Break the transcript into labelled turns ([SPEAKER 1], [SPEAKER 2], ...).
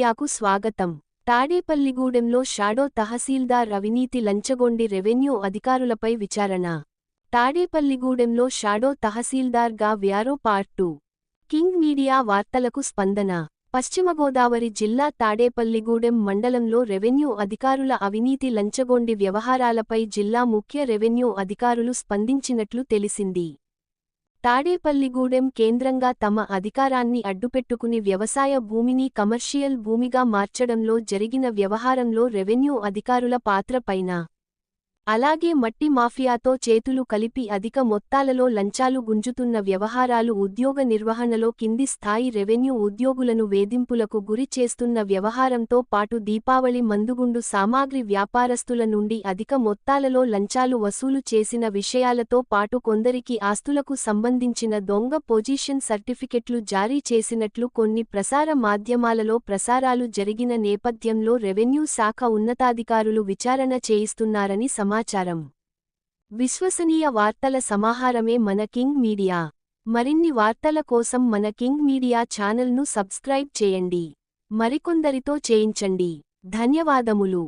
[SPEAKER 1] మీడియాకు స్వాగతం. తాడేపల్లిగూడెంలో షాడో తహసీల్దార్ అవినీతి లంచగొండి రెవెన్యూ అధికారులపై విచారణ. తాడేపల్లిగూడెంలో షాడో తహసీల్దార్గా వ్యారో పార్ట్ టూ. కింగ్ మీడియా వార్తలకు స్పందన. పశ్చిమగోదావరి జిల్లా తాడేపల్లిగూడెం మండలంలో రెవెన్యూ అధికారుల అవినీతి లంచగొండి వ్యవహారాలపై జిల్లా ముఖ్య రెవెన్యూ అధికారులు స్పందించినట్లు తెలిసింది. తాడేపల్లిగూడెం కేంద్రంగా తమ అధికారాన్ని అడ్డుపెట్టుకుని వ్యవసాయ భూమిని కమర్షియల్ భూమిగా మార్చడంలో జరిగిన వ్యవహారంలో రెవెన్యూ అధికారుల పాత్ర పైన అలాగే మట్టి మాఫియాతో చేతులు కలిపి అధిక మొత్తాలలో లంచాలు గుంజుతున్న వ్యవహారాలు ఉద్యోగ నిర్వహణలో కింది స్థాయి రెవెన్యూ ఉద్యోగులను వేధింపులకు గురి చేస్తున్న వ్యవహారంతో పాటు దీపావళి మందుగుండు సామాగ్రి వ్యాపారస్తుల నుండి అధిక మొత్తాలలో లంచాలు వసూలు చేసిన విషయాలతో పాటు కొందరికి ఆస్తులకు సంబంధించిన దొంగ పొజిషన్ సర్టిఫికెట్లు జారీ చేసినట్లు కొన్ని ప్రసార మాధ్యమాలలో ప్రసారాలు జరిగిన నేపథ్యంలో రెవెన్యూ శాఖ ఉన్నతాధికారులు విచారణ చేయిస్తున్నారని సమాచారం. విశ్వసనీయ వార్తల సమాహారమే మన కింగ్ మీడియా. మరిన్ని వార్తల కోసం మన కింగ్ మీడియా ఛానల్ను సబ్స్క్రైబ్ చేయండి. మరికొందరితో చేయించండి. ధన్యవాదములు.